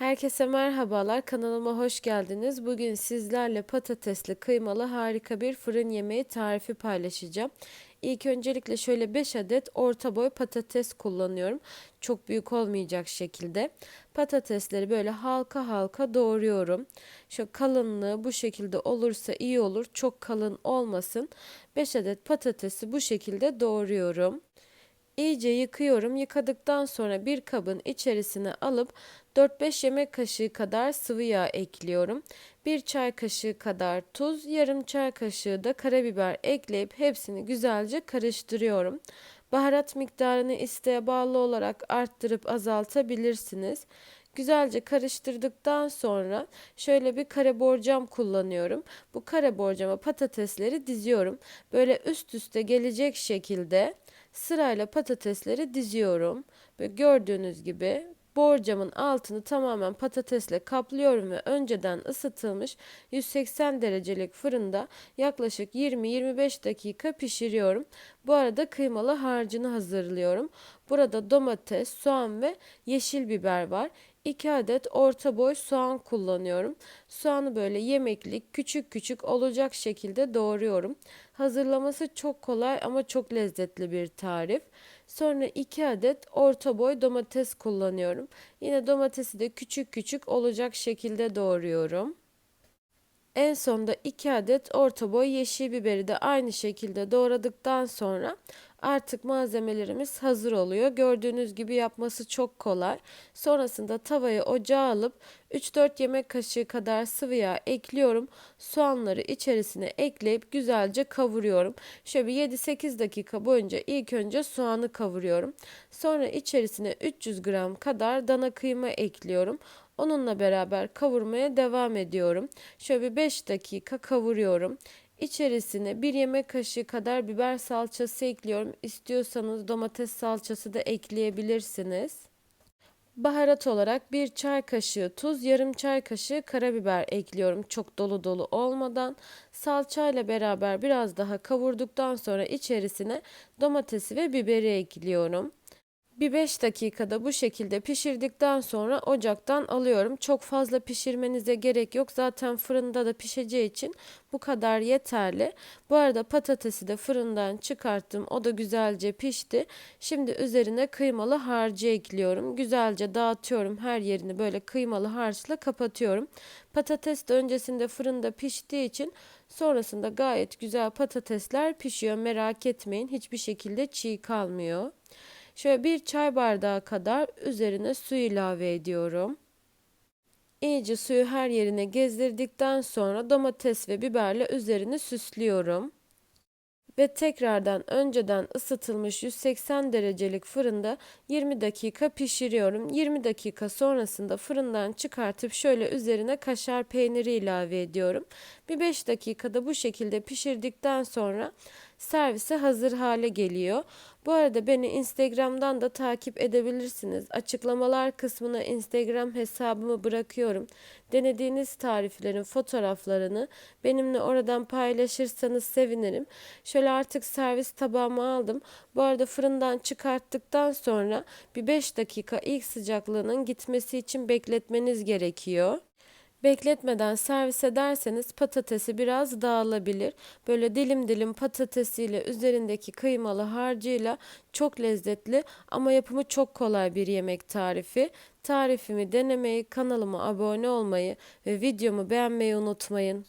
Herkese merhabalar. Kanalıma hoş geldiniz. Bugün sizlerle patatesli kıymalı harika bir fırın yemeği tarifi paylaşacağım. İlk öncelikle şöyle 5 adet orta boy patates kullanıyorum. Çok büyük olmayacak şekilde. Patatesleri böyle halka halka doğruyorum. Şu kalınlığı bu şekilde olursa iyi olur. Çok kalın olmasın. 5 adet patatesi bu şekilde doğruyorum. İyice yıkıyorum. Yıkadıktan sonra bir kabın içerisine alıp 4-5 yemek kaşığı kadar sıvı yağ ekliyorum. 1 çay kaşığı kadar tuz, yarım çay kaşığı da karabiber ekleyip hepsini güzelce karıştırıyorum. Baharat miktarını isteğe bağlı olarak arttırıp azaltabilirsiniz. Güzelce karıştırdıktan sonra şöyle bir kare borcam kullanıyorum. Bu kare borcama patatesleri diziyorum. Böyle üst üste gelecek şekilde sırayla patatesleri diziyorum. Ve gördüğünüz gibi borcamın altını tamamen patatesle kaplıyorum ve önceden ısıtılmış 180 derecelik fırında yaklaşık 20-25 dakika pişiriyorum. Bu arada kıymalı harcını hazırlıyorum. Burada domates, soğan ve yeşil biber var. 2 adet orta boy soğan kullanıyorum. Soğanı böyle yemeklik küçük küçük olacak şekilde doğruyorum. Hazırlaması çok kolay ama çok lezzetli bir tarif. Sonra 2 adet orta boy domates kullanıyorum. Yine domatesi de küçük küçük olacak şekilde doğruyorum. En sonda 2 adet orta boy yeşil biberi de aynı şekilde doğradıktan sonra artık malzemelerimiz hazır oluyor. Gördüğünüz gibi yapması çok kolay. Sonrasında tavayı ocağa alıp 3-4 yemek kaşığı kadar sıvı yağ ekliyorum. Soğanları içerisine ekleyip güzelce kavuruyorum. Şöyle 7-8 dakika boyunca ilk önce soğanı kavuruyorum. Sonra içerisine 300 gram kadar dana kıyma ekliyorum. Onunla beraber kavurmaya devam ediyorum. Şöyle bir 5 dakika kavuruyorum. İçerisine bir yemek kaşığı kadar biber salçası ekliyorum. İstiyorsanız domates salçası da ekleyebilirsiniz. Baharat olarak bir çay kaşığı tuz, yarım çay kaşığı karabiber ekliyorum. Çok dolu dolu olmadan salçayla beraber biraz daha kavurduktan sonra içerisine domatesi ve biberi ekliyorum. Bir 5 dakikada bu şekilde pişirdikten sonra ocaktan alıyorum. Çok fazla pişirmenize gerek yok. Zaten fırında da pişeceği için bu kadar yeterli. Bu arada patatesi de fırından çıkarttım. O da güzelce pişti. Şimdi üzerine kıymalı harcı ekliyorum. Güzelce dağıtıyorum. Her yerini böyle kıymalı harçla kapatıyorum. Patates de öncesinde fırında piştiği için sonrasında gayet güzel patatesler pişiyor. Merak etmeyin. Hiçbir şekilde çiğ kalmıyor. Şöyle bir çay bardağı kadar üzerine su ilave ediyorum. İyice suyu her yerine gezdirdikten sonra domates ve biberle üzerini süslüyorum. Ve tekrardan önceden ısıtılmış 180 derecelik fırında 20 dakika pişiriyorum. 20 dakika sonrasında fırından çıkartıp şöyle üzerine kaşar peyniri ilave ediyorum. Bir 5 dakikada bu şekilde pişirdikten sonra servise hazır hale geliyor. Bu arada beni Instagram'dan da takip edebilirsiniz. Açıklamalar kısmına Instagram hesabımı bırakıyorum. Denediğiniz tariflerin fotoğraflarını benimle oradan paylaşırsanız sevinirim. Şöyle artık servis tabağıma aldım. Bu arada fırından çıkarttıktan sonra bir 5 dakika ilk sıcaklığının gitmesi için bekletmeniz gerekiyor. Bekletmeden servis ederseniz patatesi biraz dağılabilir. Böyle dilim dilim patatesiyle üzerindeki kıymalı harcıyla çok lezzetli ama yapımı çok kolay bir yemek tarifi. Tarifimi denemeyi, kanalıma abone olmayı ve videomu beğenmeyi unutmayın.